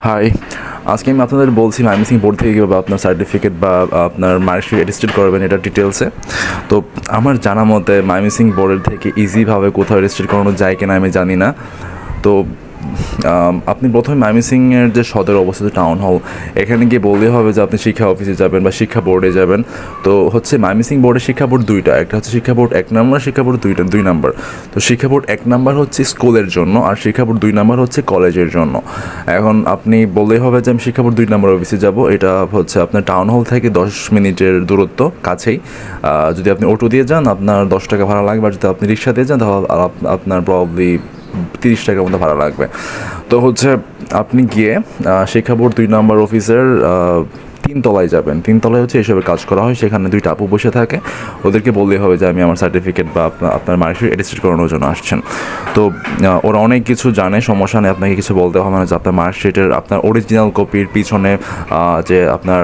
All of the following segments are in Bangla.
হাই আজকে আমি আপনাদের বলছি মাইমিসিং বোর্ড থেকে কীভাবে আপনার সার্টিফিকেট বা আপনার মার্কশিট রেজিস্টার করবেন এটা ডিটেলসে তো আমার জানা মতে মাইমিসিং বোর্ডের থেকে ইজিভাবে কোথাও রেজিস্টার করানো যায় কিনা আমি জানি না। তো আপনি প্রথমে মাইমিসিংয়ের যে সদর অবস্থিত টাউন হল এখানে গিয়ে বললেই হবে যে আপনি শিক্ষা অফিসে যাবেন বা শিক্ষা বোর্ডে যাবেন। তো হচ্ছে মাইমিসিং বোর্ডের শিক্ষা বোর্ড দুইটা, একটা হচ্ছে শিক্ষা বোর্ড এক নম্বর শিক্ষা বোর্ড দুইটা, দুই নম্বর তো শিক্ষা বোর্ড এক নম্বর হচ্ছে স্কুলের জন্য, আর শিক্ষা বোর্ড দুই নম্বর হচ্ছে কলেজের জন্য। এখন আপনি বললেই হবে যে আমি শিক্ষা বোর্ড দুই নম্বর অফিসে যাব। এটা হচ্ছে আপনার টাউন হল থেকে দশ মিনিটের দূরত্ব, কাছেই। যদি আপনি অটো দিয়ে যান, আপনার দশ টাকা ভাড়া লাগবে, আর যদি আপনি রিক্সা দিয়ে যান, তাহলে আপনার প্রবলি তিরিশ টাকার মতো ভাড়া লাগবে। তো হচ্ছে আপনি গিয়ে শিক্ষা বোর্ড দুই নম্বর অফিসের তিনতলায় যাবেন। তিনতলায় হচ্ছে এসবের কাজ করা হয়। সেখানে দুইটা আপু বসে থাকে। ওদেরকে বললেই হবে যে, আমি আমার সার্টিফিকেট বা আপনার মার্কশিট এডিস্টেড করানোর জন্য আসছেন। তো ওরা অনেক কিছু জানে, সমস্যা নেই। আপনাকে কিছু বলতে হবে না যে, আপনার মার্কশিটের, আপনার অরিজিনাল কপির পিছনে যে আপনার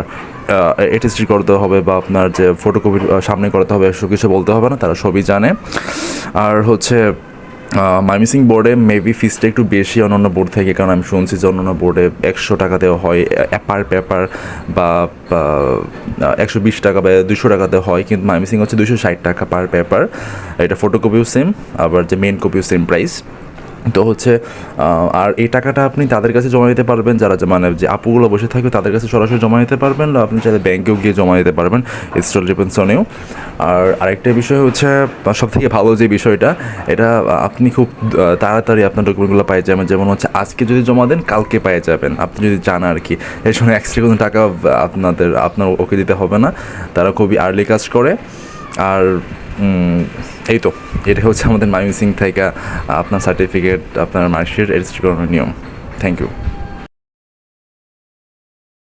এটিস্ট্রি করতে হবে বা আপনার যে ফটোকপি সামনে করতে হবে, এসব কিছু বলতে হবে না। তারা সবই জানে। আর হচ্ছে মাইমিসিং বোর্ডে মেবি ফিসটা একটু বেশি অন্যান্য বোর্ড থেকে, কারণ আমি শুনছি যে অন্যান্য বোর্ডে একশো টাকা দেওয়া হয় অ্যাপার পেপার বা একশো বিশ টাকা বা দুশো টাকাতে হয়, কিন্তু মাইমিসিং হচ্ছে দুশো ষাট টাকা পার পেপার এটা ফটোকপিও সেম আবার যে মেন কপিও সেম প্রাইস তো হচ্ছে আর এই টাকাটা আপনি তাদের কাছে জমা দিতে পারবেন, যারা মানে যে আপুগুলো বসে থাকবে তাদের কাছে সরাসরি জমা দিতে পারবেন, বা আপনি চাইলে ব্যাংকেও গিয়ে জমা দিতে পারবেন স্টল ডিপেন্সনেও। আর আরেকটা বিষয় হচ্ছে সব থেকে ভালো যে বিষয়টা, এটা আপনি খুব তাড়াতাড়ি আপনার ডকুমেন্টগুলো পাই যাবেন, যেমন হচ্ছে আজকে যদি জমা দেন, কালকে পেয়ে যাবেন। আপনি যদি চান আর কি, এর সঙ্গে এক্সট্রা কোনো টাকা আপনাদের, আপনার ওকে দিতে হবে না। তারা খুবই আর্লি কাজ করে। আর এই তো, এটা হচ্ছে আমাদের মাইমিসিং থেকে আপনার সার্টিফিকেট আপনার মার্কশিট করানোর নিয়ম। Thank you